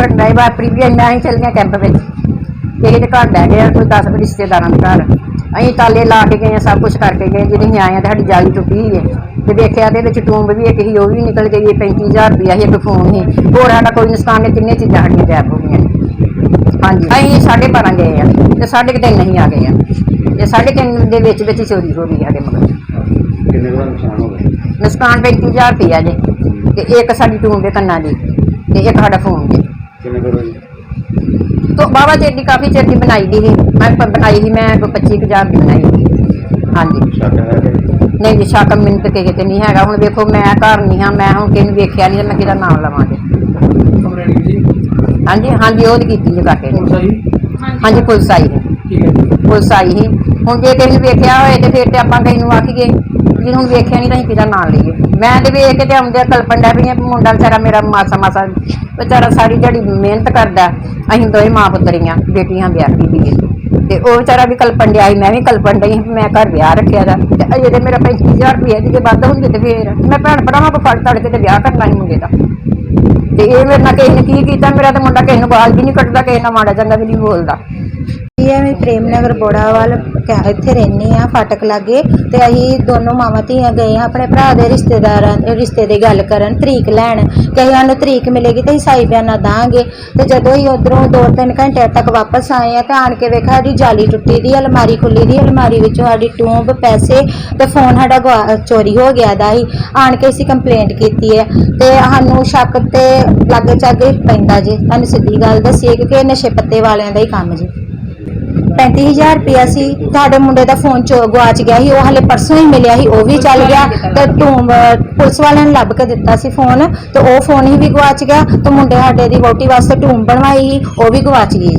ਕਰਨ ਡਏ ਵਾਪਰੀ ਵੀ ਇੰਨਾ ਹੀ ਚੱਲ ਗਿਆ ਕੈਂਪ ਵਿੱਚ। ਕਿਸੇ ਦੇ ਘਰ ਬਹਿ ਗਏ ਕੋਈ 10 ਰਿਸ਼ਤੇਦਾਰਾਂ ਦੇ ਘਰ। ਅਸੀਂ ਤਾਲੇ ਲਾ ਕੇ ਗਏ ਸਭ ਕੁਝ ਕਰਕੇ ਗਏ ਜਦੋਂ ਅਸੀਂ ਆਏ ਆ ਸਾਡੀ ਜਾਲੀ ਟੁੱਟੀ ਹੋਈ ਹੈ ਤੇ ਦੇਖਿਆ ਤੇ ਵਿੱਚ ਟੂੰਬ ਵੀ ਇੱਕ ਸੀ ਉਹ ਵੀ ਨਿਕਲ ਗਈ 35000 ਰੁਪਇਆ ਸੀ ਇੱਕ ਫੋਨ ਸੀ। ਹੋਰ ਸਾਡਾ ਕੋਈ ਨੁਕਸਾਨ ਨਹੀਂ ਤਿੰਨੇ ਚੀਜ਼ਾਂ ਸਾਡੀਆਂ ਗਾਇਬ ਹੋ ਗਈਆਂ। ਹਾਂਜੀ ਅਸੀਂ ਸਾਢੇ ਬਾਰਾਂ ਗਏ ਆ ਤੇ ਸਾਢੇ ਕੁ ਤਿੰਨ ਨਹੀਂ ਆ ਗਏ ਆ। ਤੇ ਸਾਢੇ ਤਿੰਨ ਦੇ ਵਿੱਚ ਵਿੱਚ ਹੀ ਚੋਰੀ ਹੋ ਗਈ ਸਾਡੇ ਮਗਰ। ਕਿੰਨੇ ਦਾ ਨੁਕਸਾਨ ਹੋ ਗਿਆ? ਨੁਕਸਾਨ 35000 ਰੁਪਇਆ ਜੇ। ਤੇ ਇੱਕ ਸਾਡੀ ਟੂੰਬ ਦੇ ਕੰਨਾਂ ਦੀ ਤੇ ਇੱਕ ਸਾਡਾ ਫੋਨ ਦੇ। ਕੁ ਜੀ? ਤੋ ਬਾਬਾ ਚਿਰ ਦੀ ਕਾਫੀ ਚਿਰ ਦੀ ਬਣਾਈ ਦੀ ਸੀ। ਮੈਂ ਪ- ਬਣਾਈ ਸੀ ਮੈਂ ਕੋਈ 25000 ਦੀ ਬਣਾਈ ਸੀ। ਹਾਂਜੀ। ਸ਼ੱਕ ਹੈ ਕਿ ਨਹੀਂ ਜੀ ਸ਼ੱਕ ਮੈਨੂੰ ਤੇ ਕਿਸੇ ਤੇ ਨਹੀਂ ਹੈਗਾ। ਹੁਣ ਵੇਖੋ ਮੈਂ ਘਰ ਨਹੀਂ ਹਾਂ ਮੈਂ ਹੁਣ ਕਿਸੇ ਨੂੰ ਵੇਖਿਆ ਨਹੀਂ ਤੇ ਮੈਂ ਕਿਹਦਾ ਨਾਮ ਲਵਾਂ ਜੀ ਕੰਪਲੇਂਟ ਕੀਤੀ ਹਾਂਜੀ ਹਾਂਜੀ ਉਹ ਕੀਤੀ ਜੀ ਕਾਕੇ ਨੇ। ਹਾਂਜੀ ਪੁਲਿਸ ਆਈ। ਹੈ ਠੀਕ ਹੈ ਜੀ। ਪੁਲਿਸ ਆਈ ਸੀ। ਹੁਣ ਜੇ ਕਿਸੇ ਨੂੰ ਵੇਖਿਆ ਹੋਏ ਤੇ ਫਿਰ ਤੇ ਆਪਾਂ ਕਿਸੇ ਨੂੰ ਆਖੀਏ। ਜਿਹਨੂੰ ਹੁਣ ਵੇਖਿਆ ਨਹੀਂ ਤਾਂ ਅਸੀਂ ਕਿਹਦਾ ਨਾਂ ਲਈਏ। ਮੈਂ ਤੇ ਵੇਖ ਕੇ ਤੇ ਆਉਂਦੇ ਕਲਪਨ ਡੈ ਵੀ ਮੁੰਡਾ ਵਿਚਾਰਾ ਮੇਰਾ ਮਾਸਾ ਮਾਸਾ ਵਿਚਾਰਾ ਸਾਰੀ ਦਿਹਾੜੀ ਮਿਹਨਤ ਕਰਦਾ। ਅਸੀਂ ਦੋਵੇਂ ਮਾਂ ਪੁੱਤਰੀਆਂ ਬੇਟੀਆਂ ਵਿਆਹ ਕੀਤੀ ਤੇ ਉਹ ਵਿਚਾਰਾ ਵੀ ਕਲਪਨ ਡਿਆ ਸੀ, ਮੈਂ ਵੀ ਕਲਪਨ ਡਈ ਸੀ ਵੀ ਮੈਂ ਘਰ ਵਿਆਹ ਰੱਖਿਆ ਦਾ। ਤੇ ਅਜੇ ਤੇ ਮੇਰਾ 35000 ਰੁਪਏ ਦੀ ਜੇ ਵੱਧ ਹੁੰਦੀ ਤੇ ਫੇਰ ਮੈਂ ਭੈਣ ਭਰਾਵਾਂ ਕੋ ਫੜ ਤੜ ਕੇ ਤੇ ਵਿਆਹ ਕਰਨਾ ਸੀ ਮੁੰਡੇ ਦਾ। ਤੇ ਇਹ ਮੇਰੇ ਨਾਲ ਕਿਸੇ ਨੇ ਕੀ ਕੀਤਾ, ਮੇਰਾ ਤੇ ਮੁੰਡਾ ਕਿਸੇ ਨੂੰ ਬਾਲ ਵੀ ਨਹੀਂ ਕੱਟਦਾ ਕਿਸੇ ਨਾਲ ਮਾੜਾ ਚੰਗਾ ਵੀ ਨਹੀਂ ਬੋਲਦਾ। ਇਹ ਐਵੇਂ ਪ੍ਰੇਮ ਨਗਰ ਬੋੜਾਵਾਲ ਕ- ਇੱਥੇ ਰਹਿੰਦੀ ਆ ਫਾਟਕ ਲਾਗੇ। ਤੇ ਅਸੀਂ ਦੋਨੋਂ ਮਾਵਾਂ ਧੀਆਂ ਗਏ ਆ ਆਪਣੇ ਭਰਾ ਦੇ ਰਿਸ਼ਤੇਦਾਰਾਂ ਰਿਸ਼ਤੇ ਦੀ ਗੱਲ ਕਰਨ, ਤਰੀਕ ਲੈਣ। ਕਈ ਸਾਨੂੰ ਤਰੀਕ ਮਿਲੇਗੀ ਤੇ ਅਸੀਂ ਸਾਈ ਬਿਆਨਾ ਦਾਂਗੇ। ਤੇ ਜਦੋਂ ਹੀ ਉਧਰੋਂ ਦੋ ਤਿੰਨ ਘੰਟੇ ਤੱਕ ਵਾਪਸ ਆਏ ਆ ਤਾਂ ਆਣ ਕੇ ਵੇਖਿਆ ਸਾਡੀ ਜਾਲੀ ਟੁੱਟੀ ਦੀ, ਅਲਮਾਰੀ ਖੁੱਲੀ ਦੀ, ਅਲਮਾਰੀ ਵਿੱਚੋਂ ਸਾਡੀ ਟੂੰਬ, ਪੈਸੇ ਤੇ ਫੋਨ ਸਾਡਾ ਗੁਆ- ਚੋਰੀ ਹੋ ਗਿਆ ਦਾ ਸੀ। ਆਣ ਕੇ ਅਸੀਂ ਕੰਪਲੇਂਟ ਕੀਤੀ ਹੈ। ਤੇ ਸਾਨੂੰ ਸ਼ੱਕ ਤੇ ਲਾਗੇ ਚਾਗੇ ਪੈਂਦਾ ਜੀ। ਤੁਹਾਨੂੰ ਸਿੱਧੀ ਗੱਲ ਦੱਸੀਏ ਕਿਉਂਕਿ ਨਸ਼ੇ ਪੱਤੇ ਵਾਲਿਆਂ ਦਾ ਹੀ ਕੰਮ ਜੀ। 35000 ਰੁਪਇਆ ਸੀ। ਤੁਹਾਡੇ ਮੁੰਡੇ ਦਾ ਫੋਨ ਚੋ ਗਵਾਚ ਗਿਆ ਸੀ। ਉਹ ਹਲੇ ਪਰਸੋਂ ਹੀ ਮਿਲਿਆ ਸੀ। ਉਹ ਵੀ ਚੱਲ ਗਿਆ ਤੇ ਟੂਮ ਪੁਲਿਸ ਵਾਲਿਆਂ ਨੇ ਲੱਭ ਕੇ ਦਿੱਤਾ ਸੀ ਫੋਨ। ਤੇ ਉਹ ਫੋਨ ਹੀ ਵੀ ਗਵਾਚ ਗਿਆ ਤੇ ਮੁੰਡੇ ਸਾਡੇ ਦੀ ਵੋਟੀ ਵਾਸਤੇ ਟੂਮ ਬਣਵਾਈ। ਸੀ ਉਹ ਵੀ ਗਵਾਚ ਗਈ ਜੀ।